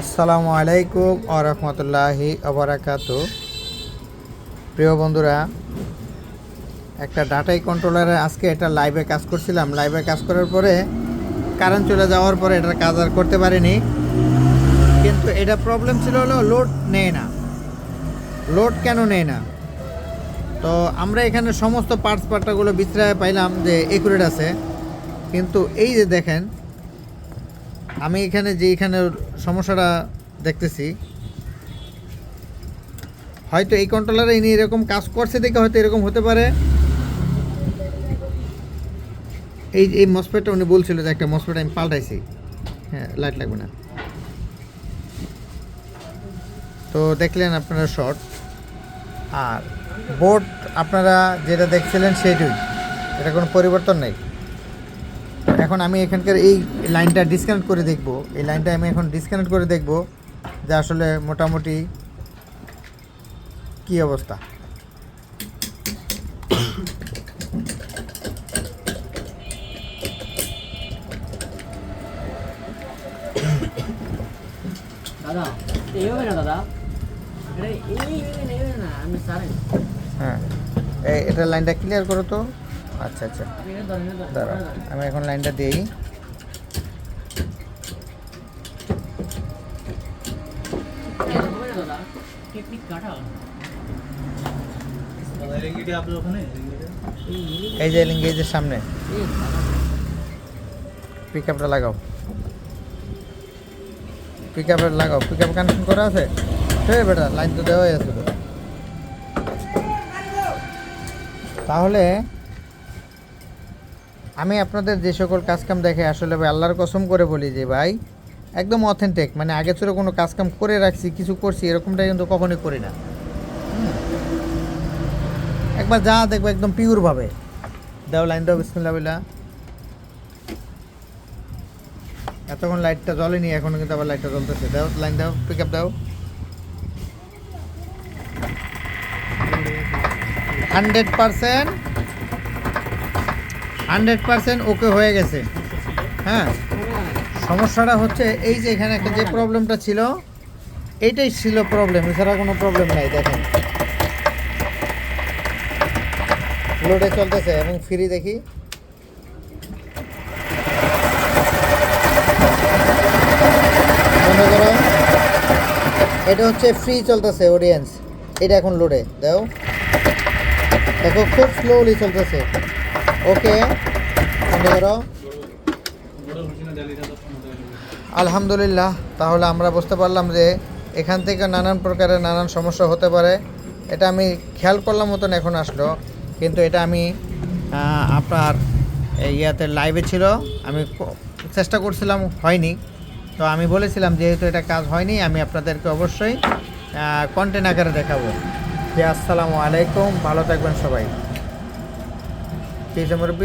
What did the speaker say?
আসসালামু আলাইকুম ও রহমতুল্লাহি অবরাকাত প্রিয় বন্ধুরা, একটা ডাটাই কন্ট্রোলারে আজকে এটা লাইভে কাজ করছিলাম। লাইভে কাজ করার পরে কারেন্ট চলে যাওয়ার পরে এটার কাজ আর করতে পারিনি। কিন্তু এটা প্রবলেম ছিল হলো লোড নেয় না। লোড কেন নেয় না? তো আমরা এখানে সমস্ত পার্টস পার্টাগুলো বিচরায় পাইলাম যে একুরেট আছে। কিন্তু এই যে দেখেন আমি এখানে যে এখানে সমস্যাটা দেখতেছি, হয়তো এই কন্ট্রোলারে ইনি এরকম কাজ করছে দেখে হয়তো এরকম হতে পারে। এই এই মসপেটটা উনি বলছিল যে একটা মসপেট আমি পাল্টাইছি। হ্যাঁ লাইট লাগবে না। তো দেখলেন আপনারা শর্ট আর বোর্ড আপনারা যেটা দেখছিলেন সেটাই। এটা কোনো পরিবর্তন নেই। এখন আমি এখানকার এই লাইনটা ডিসকানেক্ট করে দেখব। এই লাইনটা আমি এখন ডিসকানেক্ট করে দেখব যে আসলে মোটামুটি কি অবস্থা। দাদা এইভাবে না হ্যাঁ। এটা লাইনটা ক্লিয়ার করো তো। আচ্ছা আচ্ছা। দাঁড়াও, আমি এখন লাইনটা দিই। এই যে লিঙ্গেজের সামনে। পিক আপটা লাগাও। পিক আপটা লাগাও। পিক আপ কানেকশন করা আছে? হ্যাঁ বেটা লাইন তো দেওয়াই আছে তো। তাহলে আমি আপনাদের যে সকল কাজকাম দেখে আসলে ভাই আল্লাহর কসম করে বলি যে ভাই, একদম অথেন্টিক মানে আগে ছিল কোনো কাজকাম করে রাখছি, কিছু করছি, এরকমটা কিন্তু কখনোই করি না। একবার যা দেখব একদম পিওরভাবে দাও লাইন দাও বিসমিল্লা এতক্ষণ লাইটটা জ্বলেনি, এখনও কিন্তু আবার লাইটটা জ্বলতেছে। দাও লাইন দাও পিক আপ দাও। Hundred percent hundred percent okay হয়ে গেছে। হ্যাঁ? সমস্যাটা হচ্ছে এই যে এখানে একটা যে প্রবলেমটা ছিল, এইটাই ছিল প্রবলেম, এছাড়া কোনো প্রবলেম নাই, দেখেন। লোডে চলতেছে এবং ফ্রি দেখি। মনে করো। এটা হচ্ছে ফ্রি চলতেছে অডিয়েন্স এটা এখন লোডে দাও। দেখো, খুব স্লোলি চলতেছে। ওকে আলহামদুলিল্লাহ তাহলে আমরা বুঝতে পারলাম যে এখান থেকে নানান প্রকারের নানান সমস্যা হতে পারে। এটা আমি খেয়াল করলাম মতন এখন আসলো। কিন্তু এটা আমি আপনার ইয়াতে লাইভে ছিল। আমি চেষ্টা করছিলাম, হয়নি। তো আমি বলেছিলাম, যেহেতু এটা কাজ হয়নি, আমি আপনাদেরকে অবশ্যই কন্টেন্ট আকারে দেখাবো। যে আসসালামু আলাইকুম, ভালো থাকবেন সবাই। ঠিক আছে মুরব্বী